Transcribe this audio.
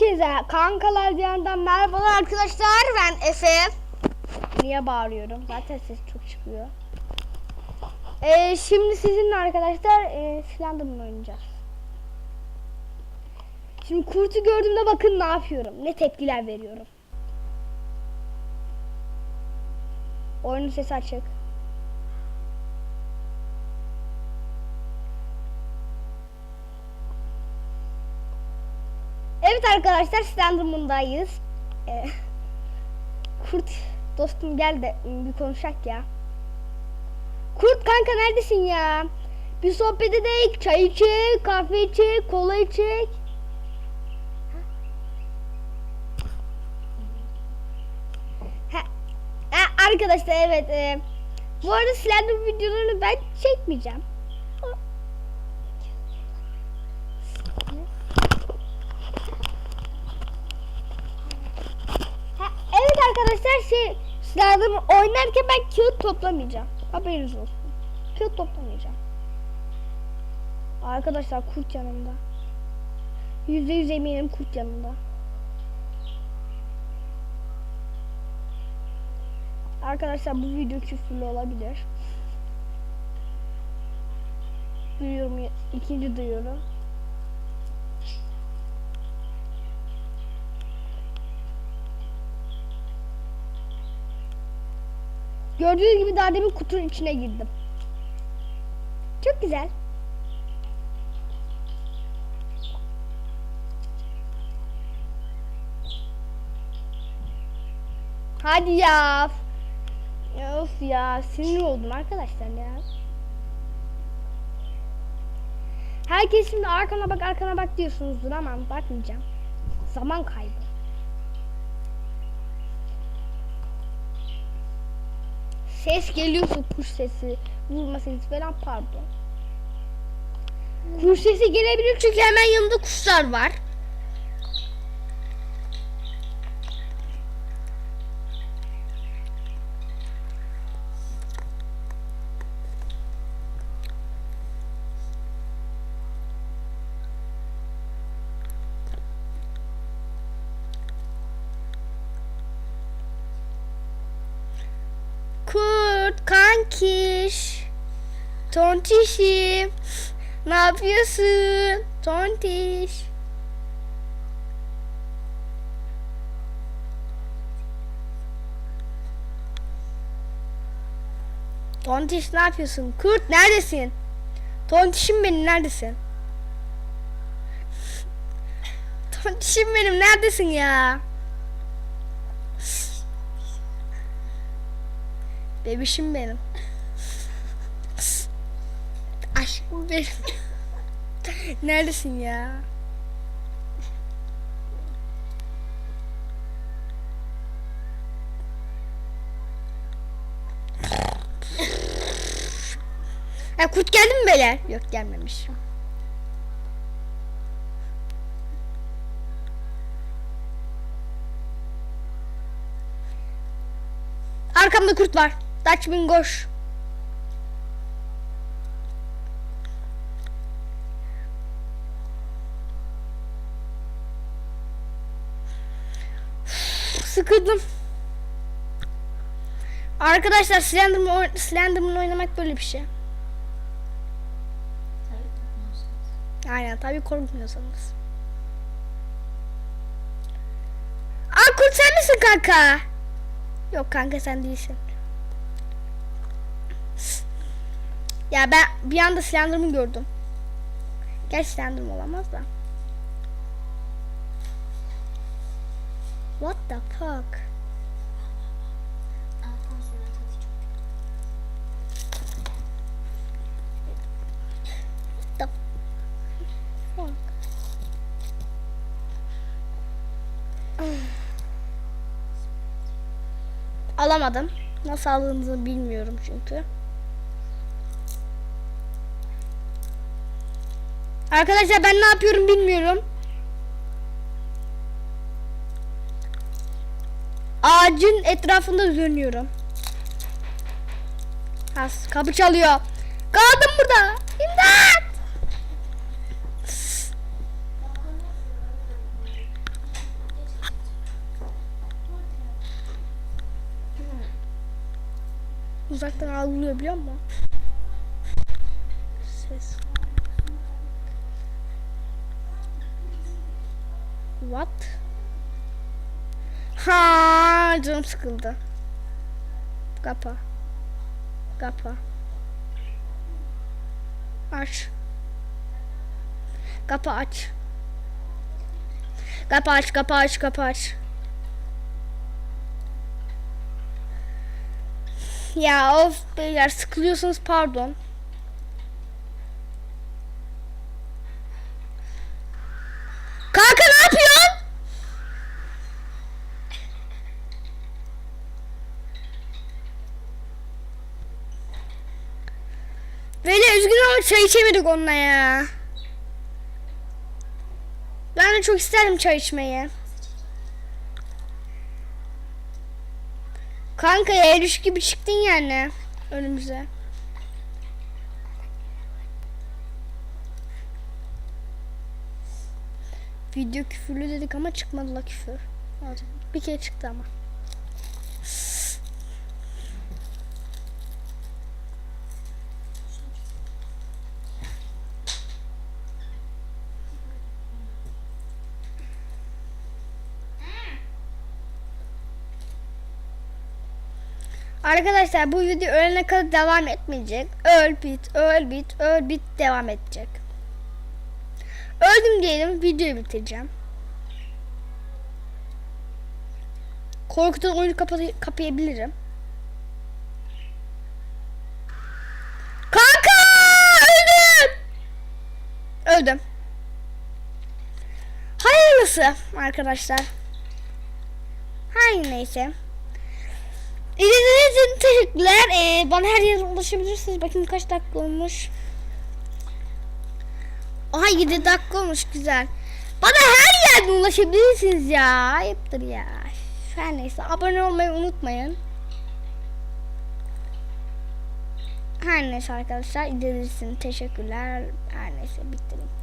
Herkese kankalar diyandan merhabalar arkadaşlar ben Efe. Niye bağırıyorum? Zaten ses çok çıkıyor. Ee, şimdi sizinle arkadaşlar e, Slenderman oynayacağız. Şimdi kurtu gördüğümde bakın ne yapıyorum. Ne tepkiler veriyorum. Oyunun sesi açık. Evet arkadaşlar Slenderman'dayız. Ee, Kurt dostum gel de bir konuşak ya. Kurt kanka neredesin ya? Bir sohbet edelim. Çay içek, kahve içek, kola içek. Ha, ha, arkadaşlar evet. E, bu arada Slenderman videolarını ben çekmeyeceğim. Ha, evet arkadaşlar Slenderman oynarken ben kağıt toplamayacağım. Haberiniz olsun. Kağıt toplamayacağım. Arkadaşlar kurt yanımda. Yüzde yüz eminim kurt yanımda. Arkadaşlar bu video küfürlü olabilir. Duyuyorum ikinci duyuyorum. Gördüğünüz gibi daha demin kutunun içine girdim. Çok güzel. Hadi ya. Of ya sinir oldum arkadaşlar ya. Herkes şimdi arkana bak arkana bak diyorsunuzdur ama bakmayacağım. Zaman kaybı. Ses geliyorsa kuş sesi, vurma sesi falan pardon. Kuş sesi gelebilir çünkü hemen yanında kuşlar var. Kurt, kankiş, tontişim, ne yapıyorsun? Tontiş. Tontiş ne yapıyorsun? Kurt neredesin? Tontişim benim neredesin? Tontişim benim neredesin ya? Bebişim benim. Aşkım benim. Neredesin ya? Ha, kurt geldi mi beyler? Yok gelmemiş. Arkamda kurt var. Dutch Bingoş. Sıkıldım. Arkadaşlar Slenderman, Slenderman oynamak böyle bir şey. Aynen tabii korkmuyorsanız. Aa kurt sen misin kanka? Yok kanka sen değilsin. Ya ben bir anda Slenderman gördüm. Gerçi Slenderman olamaz da. What the fuck? Alamadım. Nasıl aldığınızı bilmiyorum çünkü. Arkadaşlar ben ne yapıyorum bilmiyorum. Ağacın etrafında dönüyorum. Has, kapı çalıyor. Kaldım burada. İmdat! Uzaktan ağlıyor biliyor musun? Ses. What? Ha, canım sıkıldı. Kapa. Kapa. Aç. Kapa aç. Kapa aç, kapa aç, kapa aç. Ya of beyler sıkılıyorsanız pardon. Kanka ne yapıyorsun? Böyle üzgünüm ama çay içemedik onunla ya. Ben de çok isterim çay içmeyi. Kanka ya düş gibi çıktın yani önümüze. Video küfürlü dedik ama çıkmadı la küfür. Bir kere çıktı ama. Arkadaşlar bu video ölene kadar devam etmeyecek. Öl bit, öl bit, öl bit devam edecek. Öldüm diyelim videoyu bitireceğim. Korkutan oyunu kapatı kapayabilirim. Kanka öldüm. Öldüm. Hayırlısı arkadaşlar. Her neyse. İzlediğiniz için teşekkürler. Ee, bana her yere ulaşabilirsiniz. Bakın kaç dakika olmuş. Aha 7 dakika olmuş güzel. Bana her yerden ulaşabilirsiniz ya. Ayıptır ya. Her neyse abone olmayı unutmayın. Her neyse arkadaşlar izlediğiniz için teşekkürler. Her neyse bitireyim.